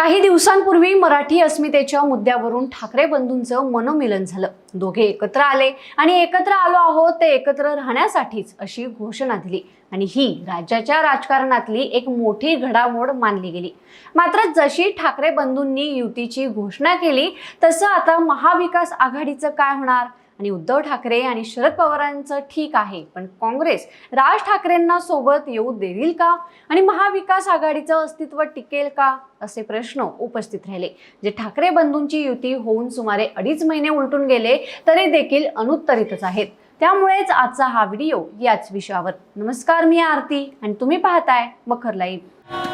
काही दिवसांपूर्वी मराठी अस्मितेच्या मुद्द्यावरून ठाकरे बंधूंचं मनोमिलन झालं. दोघे एकत्र आले आणि एकत्र आलो आहोत ते एकत्र राहण्यासाठीच अशी घोषणा दिली आणि ही राज्याच्या राजकारणातली एक मोठी घडामोड मानली गेली. मात्र जशी ठाकरे बंधूंनी युतीची घोषणा केली तसं आता महाविकास आघाडीचं काय होणार? आणि उद्धव ठाकरे आणि शरद पवारांचं ठीक आहे पण काँग्रेस राज ठाकरेंना सोबत येऊ देईल का? आणि महाविकास आघाडीचं अस्तित्व टिकेल का? असे प्रश्न उपस्थित राहिले. जे ठाकरे बंधूंची युती होऊन सुमारे अडीच महिने उलटून गेले तरी देखील अनुत्तरितच आहेत. त्यामुळेच आजचा हा व्हिडिओ याच विषयावर. नमस्कार मी आरती आणि तुम्ही पाहताय मखर लाईव्ह.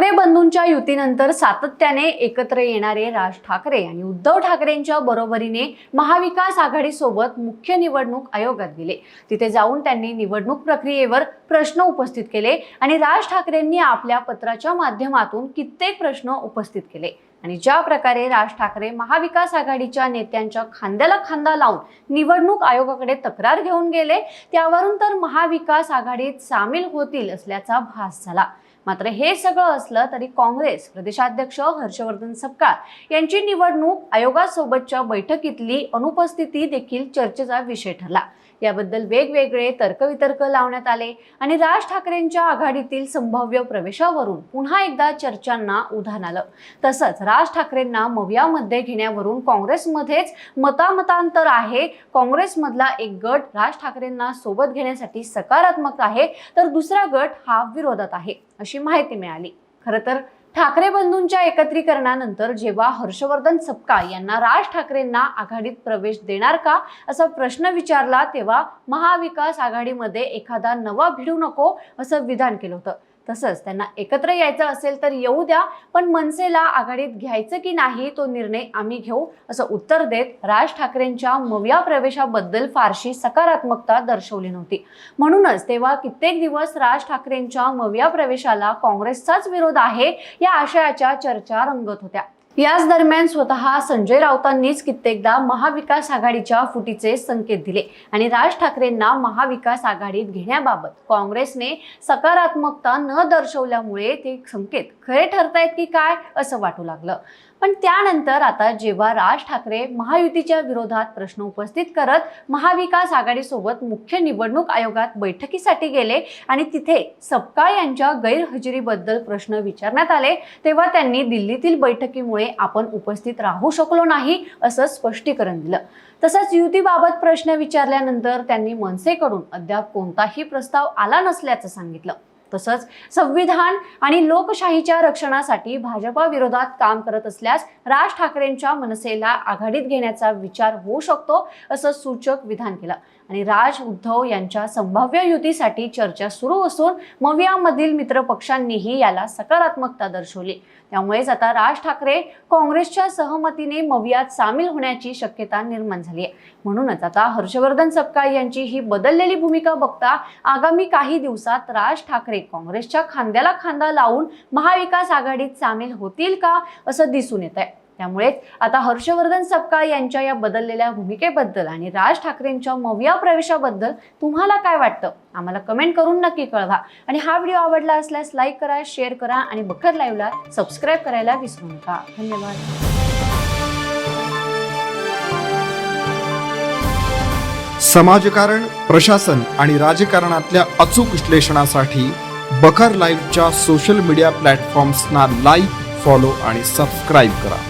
ठाकरे बंधूंच्या युतीनंतर सातत्याने एकत्र येणारे राज ठाकरे आणि उद्धव ठाकरेंच्या बरोबरीने महाविकास आघाडीसोबत मुख्य निवडणूक आयोगात गेले तिथे जाऊन त्यांनी निवडणूक प्रक्रियेवर प्रश्न उपस्थित केले आणि राज ठाकरेंनी आपल्या पत्राच्या माध्यमातून कित्येक प्रश्न उपस्थित केले. आणि ज्या प्रकारे राज ठाकरे महाविकास आघाडीच्या नेत्यांच्या खांद्याला खांदा लावून निवडणूक आयोगाकडे तक्रार घेऊन गेले त्यावरून तर महाविकास आघाडीत सामील होतील असल्याचा भास झाला. मात्र हे सगळं असलं तरी काँग्रेस प्रदेशाध्यक्ष हर्षवर्धन सपकाळ यांची निवडणूक आयोगासोबतच्या बैठकीतली अनुपस्थिती देखील चर्चेचा विषय ठरला. याबद्दल वेगवेगळे तर्कवितर्क लावण्यात आले आणि राज ठाकरेंच्या आघाडीतील संभाव्य प्रवेशावरून पुन्हा एकदा चर्चांना उधाण आलं. तसंच राज ठाकरेंना मवियामध्ये घेण्यावरून काँग्रेसमध्येच मतामतांतर आहे. काँग्रेसमधला एक गट राज ठाकरेंना सोबत घेण्यासाठी सकारात्मक आहे तर दुसरा गट हा विरोधात आहे अशी माहिती मिळाली. खरं तर ठाकरे बंधूंच्या एकत्रीकरणानंतर जेव्हा हर्षवर्धन सपकाळ यांना राज ठाकरेंना आघाडीत प्रवेश देणार का असा प्रश्न विचारला तेव्हा महाविकास आघाडीमध्ये एखादा नवा भिडू नको असं विधान केलं होतं. तसंच त्यांना एकत्र यायचं असेल तर येऊ द्या पण मनसेला आघाडीत घ्यायचं की नाही तो निर्णय आम्ही घेऊ असं उत्तर देत राज ठाकरेंच्या मव्या प्रवेशाबद्दल फारशी सकारात्मकता दर्शवली नव्हती. म्हणूनच तेव्हा कित्येक दिवस राज ठाकरेंच्या मविया प्रवेशाला काँग्रेसचाच विरोध आहे या आशयाच्या चर्चा रंगत होत्या. याच दरम्यान स्वतः संजय राऊतांनीच कित्येकदा महाविकास आघाडीच्या फुटीचे संकेत दिले आणि राज ठाकरेंना महाविकास आघाडीत घेण्याबाबत काँग्रेसने सकारात्मकता न दर्शवल्यामुळे ते संकेत खरे ठरतायत की काय असं वाटू लागलं. पण त्यानंतर आता जेव्हा राज ठाकरे महायुतीच्या विरोधात प्रश्न उपस्थित करत महाविकास आघाडीसोबत मुख्य निवडणूक आयोगात बैठकीसाठी गेले आणि तिथे सपकाळ यांच्या गैरहजेरीबद्दल प्रश्न विचारण्यात आले तेव्हा त्यांनी दिल्लीतील बैठकीमुळे आपण उपस्थित राहू शकलो नाही असं स्पष्टीकरण दिलं. तसंच युतीबाबत प्रश्न विचारल्यानंतर त्यांनी मनसेकडून अद्याप कोणताही प्रस्ताव आला नसल्याचं सांगितलं. तसंच संविधान आणि लोकशाहीच्या रक्षणासाठी भाजपा विरोधात काम करत असल्यास राज ठाकरेंच्या मनसेला आघाडीत घेण्याचा विचार होऊ शकतो असं सूचक विधान केलं. आणि राज उद्धव यांच्या संभाव्य युतीसाठी चर्चा सुरू असून मवियामधील मित्रपक्षांनीही याला सकारात्मकता दर्शवली. त्यामुळेच आता राज ठाकरे काँग्रेसच्या सहमतीने मवियात सामील होण्याची शक्यता निर्माण झाली आहे. म्हणूनच आता हर्षवर्धन सपकाळ यांची ही बदललेली भूमिका बघता आगामी काही दिवसात राज ठाकरे काँग्रेसच्या खांद्याला खांदा लावून महाविकास आघाडीत सामील होतील का असं दिसून येत आहे त्यामुळेच आता हर्षवर्धन सपकाळ यांच्या या बदललेल्या भूमिकेबद्दल आणि राज ठाकरेंच्या मविया प्रवेशाबद्दल तुम्हाला काय वाटतं? आम्हाला कमेंट करून नक्की कळवा. आणि हा व्हिडिओ आवडला असल्यास लाईक करा शेअर करा आणि बखर लाईव्हला सबस्क्राईब करायला विसरू नका. धन्यवाद. समाजकारण प्रशासन आणि राजकारणातल्या अचूक विश्लेषणासाठी बखर लाईव्हच्या सोशल मीडिया प्लॅटफॉर्म्सना लाईक फॉलो आणि सबस्क्राईब करा.